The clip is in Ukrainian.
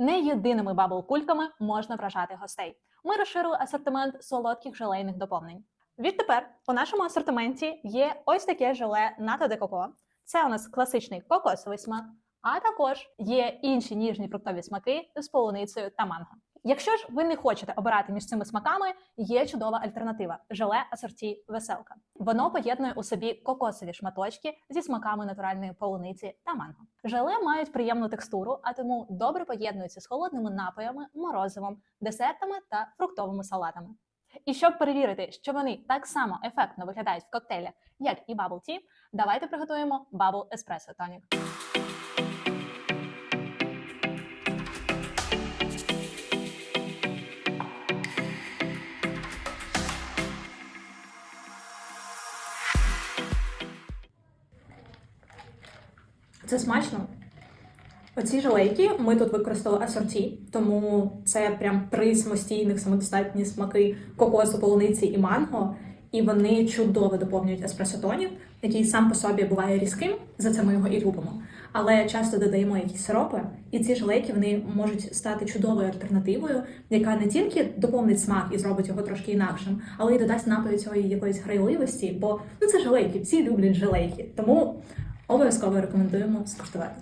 Не єдиними бабл-кульками можна вражати гостей. Ми розширили асортимент солодких желейних доповнень. Відтепер у нашому асортименті є ось таке желе нато де коко. Це у нас класичний кокосовий смак, а також є інші ніжні фруктові смаки з полуницею та манго. Якщо ж ви не хочете обирати між цими смаками, є чудова альтернатива желе асорті веселка. Воно поєднує у собі кокосові шматочки зі смаками натуральної полуниці та манго. Желе мають приємну текстуру, а тому добре поєднуються з холодними напоями, морозивом, десертами та фруктовими салатами. І щоб перевірити, що вони так само ефектно виглядають в коктейлях, як і Bubble Tea, давайте приготуємо Bubble Espresso Tonic. Це смачно. Оці желейки ми тут використали асорті, тому це прям три самостійних самодостатні смаки кокосу, полуниці і манго. І вони чудово доповнюють еспресо-тонік, який сам по собі буває різким, за це ми його і любимо. Але часто додаємо якісь сиропи, і ці желейки вони можуть стати чудовою альтернативою, яка не тільки доповнить смак і зробить його трошки інакшим, але й додасть напою цієї якоїсь грайливості, бо ну це желейки, всі люблять желейки. Тому обов'язково рекомендуємо скуштувати.